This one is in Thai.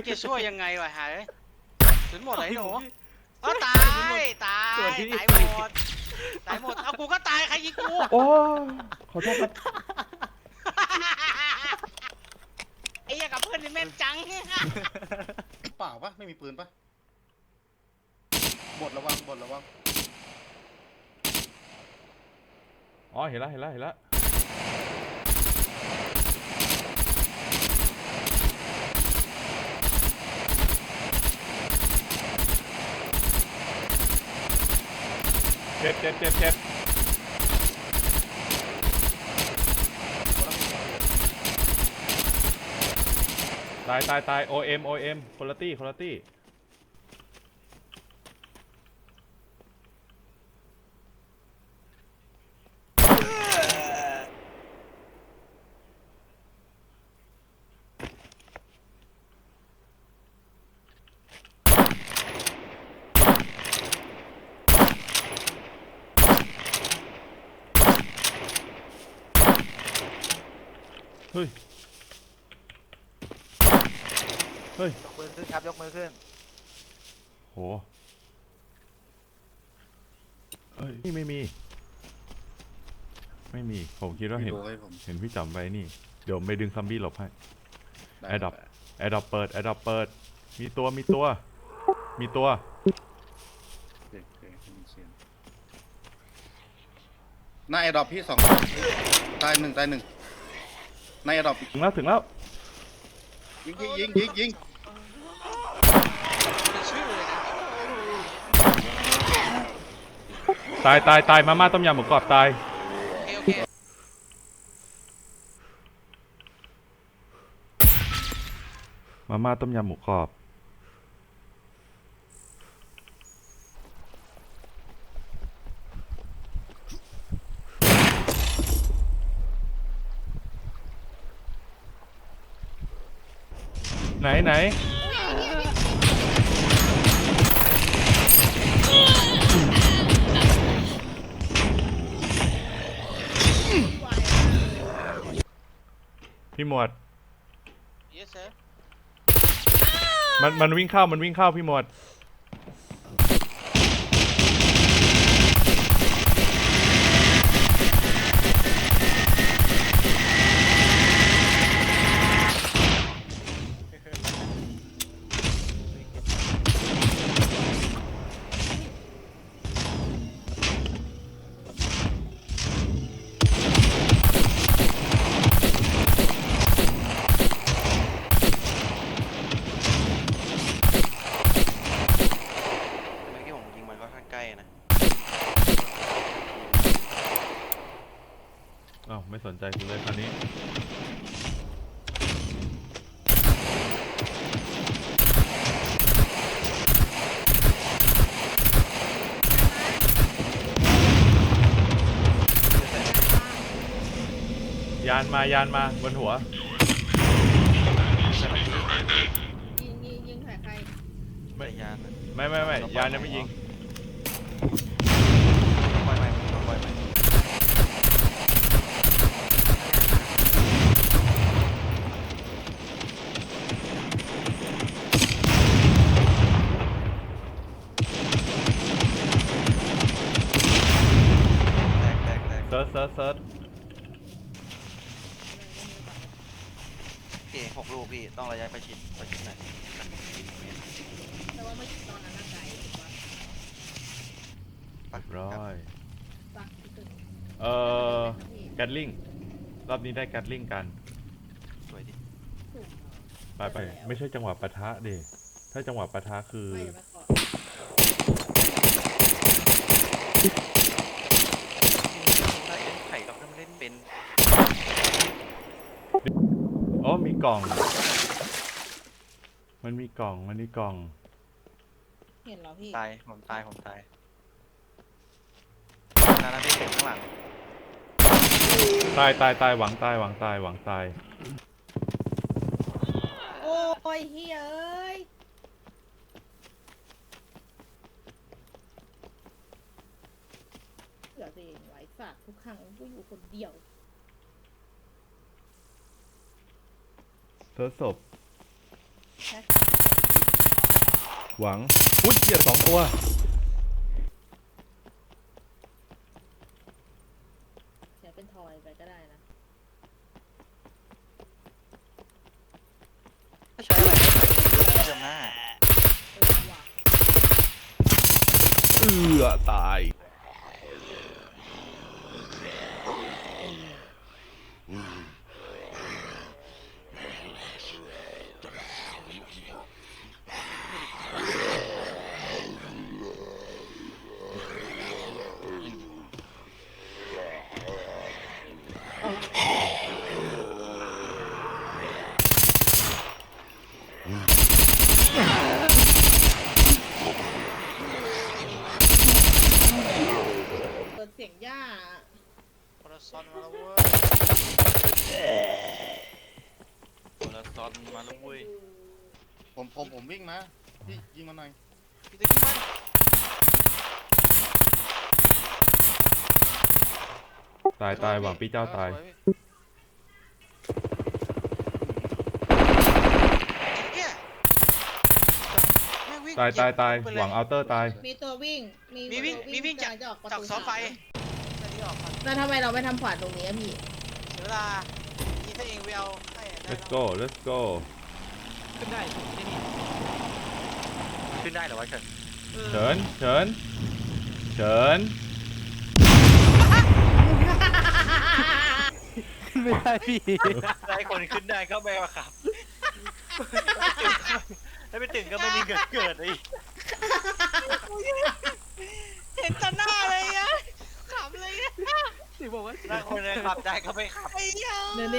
แล้วจะช่วยยังไงวะหายถึงหมดเลยหนูเอาตายตายส่วนที่ ตายหมดตายหมดเอากูก็ตายใครยิงกูโอ้ขอโทษครับไอ้เหี้ยกับเพื่อนนี่แม่นจังเปล่าปะไม่มีปืนปะบดระวังบดระวังอ๋อเห็นแล้วเห็นแล้วเห็นแล้ว เจ็บเจ็บเจ็บเจ็บตายตายตาย OM OM คนลตี้คนลตี้ เฮ้ย เฮ้ย ยกมือขึ้นครับยกมือขึ้น โหเอ้ย นี่ไม่มี ไม่มี ผมคิดว่าเห็นดูให้ผมเห็นพี่จำไปนี่ เดี๋ยวไม่ดึงซัมบี้หลบให้ได้แอร์ดรอปแอดดอปเปิด แอดดอปเปิด มีตัว มีตัว มีตัว เด็กเด็กมีเสียงหน้าแอร์ดรอปพี่สองตายหนึ่งตายหนึ่ง ในแอร์ดรอปถึงแล้วถึงแล้วยิงยิงยิงยิงยิงมีชื่อเลยนะตายตายตายมาม่าต้มยำหมูกรอบตายโอเคโอเคมาม่าต้มยำหมูกรอบ ไหนไหนพี่หมวดเยสเซอร์มันมันวิ่งเข้ามันวิ่งเข้าพี่หมวด ใจกูเลยคราวนี้ยานมายานมาบนหัว ยิงยิงยิงใส่ใคร ไม่ยานนะไม่ไม่ไม่ยานยังไม่ยิง ปล่อยไปปล่อยไป แตกแตกแตก เซิ ร์ชเซิร์ชเซิร์ชพี่หกลูกพี่ ต้องระยะประชิดประชิดหน่อยแต่ว่าเมื่อกี้ตอนนั้นน่ะไกลกว่าไปร้อย ปักที่ตึกเอ่อแกตลิงรอบนี้ได้แกตลิงกัน สวยดิ ถูก ไปไปไม่ใช่จังหวะปะทะเดถ้าจังหวะปะทะคือ ไม่จะมาเกาะถ้าเล่นไข่กับเพื่อนเล่นเป็น อ๋อมี กล่อง มันมีกล่อง มันมีกล่อง เห็นเหรอพี่ตายผมตายผมตายนานาพี่เก็บข้างหลังตายตายตายหวังตายหวังตายหวังตาย โอ้ยเฮ้ยเอ้ยเหลือตัวเองไว้ฝากทุกครั้งกูอยู่คนเดียว ซิร์ชศพนะคะหวัง อุ้ยเกียสองตัว เดี๋ยวเป็นทอยไปก็ได้นะใช้อะไรไม่ใช่เดิมหน้า เออว่ะเอือต สียงหญ้าโพลาซอนมาแล้วเว้ยโพลาซอนมาแล้วเว้ยผมผมผมวิ่งนะพี่ยิงมาหน่อยพี่ตะกี้มันตายตายหวังพี่เจ้าตายสวพี่เนี่ยแม่วิ่งตายตายตายเหบไปเลหวังเอาเตอร์ตาย มีตัววิ่ง มีมีวิ่ง ตัวมีวิ่งจากจะออกประจากตูเสาไฟสาม ไม่ได้ออกครับแล้วทำไมเราไม่ทำขวานตรงนี้อะพี่ เสียเวลานี่ถ้าเองไปเอาให้ได้ let's go let's go ขึ้นได้ขึ้นได้เหรอวะเฉินเฉินเฉินเฉินไม่ได้พี่ได้คนขึ้นได้ก็ไม่มาขับ ถ้าไม่ถึงก็ไม่มีเกิดเกิดไอ้เห็นต่อหน้าเลยอะขั บเลยอะสิบอกว่าถ้าคนเลยขับได้ก็ไม่ขับเดี๋ยวนี้